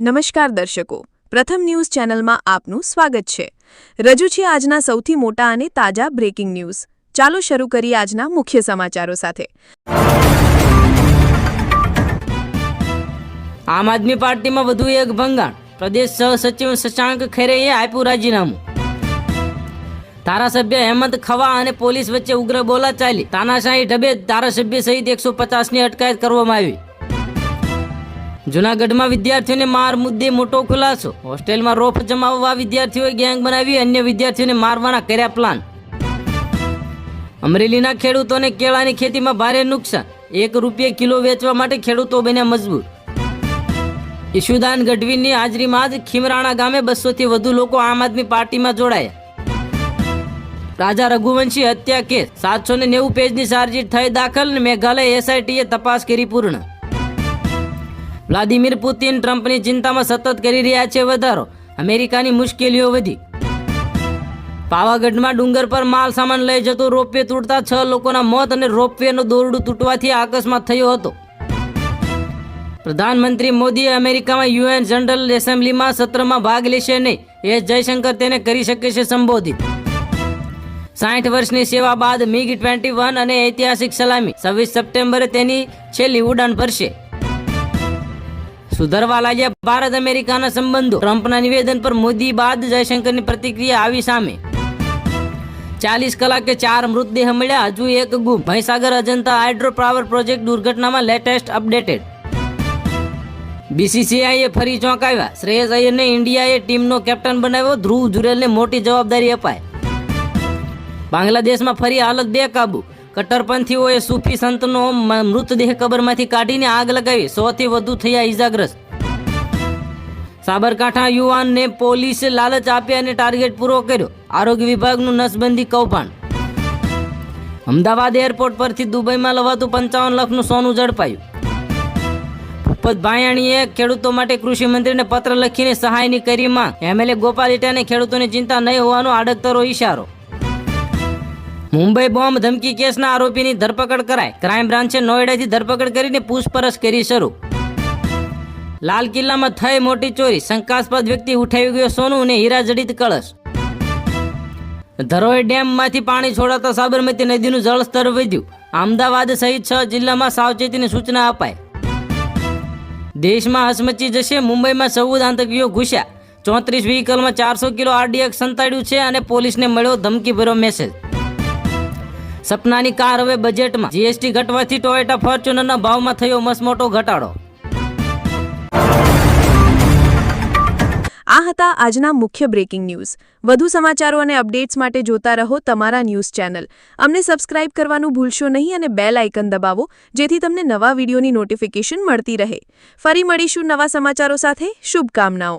નમસ્કાર દર્શકો. પ્રથમ ન્યૂઝ ચેનલમાં આપનું સ્વાગત છે. રજૂ છે આજના સૌથી મોટા અને તાજા બ્રેકિંગ ન્યૂઝ ચાલો શરૂ કરીએ આજના મુખ્ય સમાચારો સાથે. આમ આદમી પાર્ટીમાં વધુ એક ભંગાણ. પ્રદેશ સહસચિવ શશાંક ખેરેએ આપ્યું રાજીનામું. ધારાસભ્ય હેમંત ખવા અને પોલીસ વચ્ચે ઉગ્ર બોલાચાલી. તાનાશાહી ઢબે ધારાસભ્ય સહિત એકસો પચાસની અટકાયત કરવામાં આવી. જૂનાગઢમાં વિદ્યાર્થીઓને માર મુદ્દે મોટો ખુલાસો. હોસ્ટેલમાં રોફ જમાવવા વિદ્યાર્થીઓએ ગેંગ બનાવી અન્ય વિદ્યાર્થીઓને મારવાના કર્યા પ્લાન. અમરેલીના ખેડૂતોને કેળાની ખેતીમાં ભારે નુકસાન. એક રૂપિયે કિલો વેચવા માટે ખેડૂતો બન્યા મજબૂર. ઈશુદાન ગઢવીની હાજરીમાં જ ખીમરાણા ગામે બસોથી વધુ લોકો આમ આદમી પાર્ટીમાં જોડાયા. રાજા રઘુવંશી હત્યા કેસ. સાતસો ને નેવું પેજની ચાર્જશીટ થઈ દાખલ અને મેઘાલય એસઆઈટીએ તપાસ કરી પૂર્ણ. વ્લાદિમીર પુતિન ટ્રમ્પની ચિંતામાં સતત કરી રહ્યા છે વધારો. અમેરિકાની મુશ્કેલીઓ વધી. પાવાગઢમાં ડુંગર પર માલ સામાન લઈ જતો રોપવે તૂટતા છ લોકોના મોત અને રોપવેનું દોરડું તૂટવાથી અકસ્માત થયો હતો. પ્રધાનમંત્રી મોદીએ અમેરિકામાં યુએન જનરલ એસેમ્બલીમાં સત્રમાં ભાગ લેશે નહીં. એસ જયશંકર તેને કરી શકે છે સંબોધિત. સાઠ વર્ષની સેવા બાદ મિગ ટ્વેન્ટી વન અને ઐતિહાસિક સલામી છવ્વીસ સપ્ટેમ્બરે તેની છેલ્લી ઉડાન ભરશે. સુધરવા લાગ્યા ભારત અમેરિકાના સંબંધો. ટ્રમ્પના નિવેદન પર મોદી બાદ જયશંકરની પ્રતિક્રિયા આવી સામે. ચાલીસ કલાકે ચાર મૃતદેહ મળ્યા, હજુ એક ગુમ. Mahisagar Ajanta hydro power project દુર્ઘટનામાં લેટેસ્ટ અપડેટેડ. બીસીસીઆઈએ ફરી ચોંકાવ્યા. શ્રેયસ અય્યરને ઇન્ડિયાએ ટીમનો કેપ્ટન બનાવ્યો, ધ્રુવ જુરેલને મોટી જવાબદારી અપાય બાંગ્લાદેશમાં ફરી હાલત બેકાબુ. કટ્ટરપંથીઓએ સૂફી સંતનો મૃતદેહ કબરમાંથી કાઢીને આગ લગાવી, સોથી વધુ થયા ઈજાગ્રસ્ત. સાબરકાંઠા યુવાનને પોલીસે લાલચ આપી અને ટાર્ગેટ પૂરો કર્યો. આરોગ્ય વિભાગનું નસબંધી કૌભાંડ. અમદાવાદ એરપોર્ટ પરથી દુબઈમાં લવાતું પંચાવન લાખનું સોનું ઝડપાયું. ભૂપત ભાયાણીએ ખેડૂતો માટે કૃષિ મંત્રીને પત્ર લખીને સહાયની કરી માં એમએલએ ગોપાલ ઇટાને ખેડૂતોની ચિંતા નહીં હોવાનો આડકતરો ઈશારો. મુંબઈ બોમ્બ ધમકી કેસના આરોપીની ધરપકડ કરાય ક્રાઇમ બ્રાન્ચે નોઈડાથી ધરપકડ કરીને પૂછપરછ કરી શરૂ. લાલ કિલ્લામાં થઈ મોટી ચોરી. શંકાસ્પદ વ્યક્તિ ઉઠાવી ગયો સોનું અને હીરા જડિત કળશ. ધરોઈ ડેમમાંથી પાણી છોડાતા સાબરમતી નદીનું જળસ્તર વધ્યું. અમદાવાદ સહિત છ જિલ્લામાં સાવચેતીની સૂચના અપાય દેશમાં હસમચી જશે, મુંબઈમાં ચૌદ આતંકીઓ ઘૂસ્યા. ચોત્રીસ વ્હીકલમાં ચારસો કિલો આરડીએક્સ સંતાડ્યું છે અને પોલીસને મળ્યો ધમકીભર્યો મેસેજ. સપનાની કાર હવે બજેટમાં. જીએસટી ઘટવાથી ટોયોટા ફોર્ચ્યુનરના ભાવમાં થયો મસમોટો ઘટાડો. આ હતા આજના મુખ્ય બ્રેકિંગ ન્યૂઝ વધુ સમાચારો અને અપડેટ્સ માટે જોતા રહો તમારા ન્યૂઝ ચેનલ. અમને સબસ્ક્રાઇબ કરવાનું ભૂલશો નહીં અને બેલ આઇકન દબાવો, જેથી તમને નવા વિડીયોની નોટિફિકેશન મળતી રહે. ફરી મળીશું નવા સમાચારો સાથે. શુભકામનાઓ.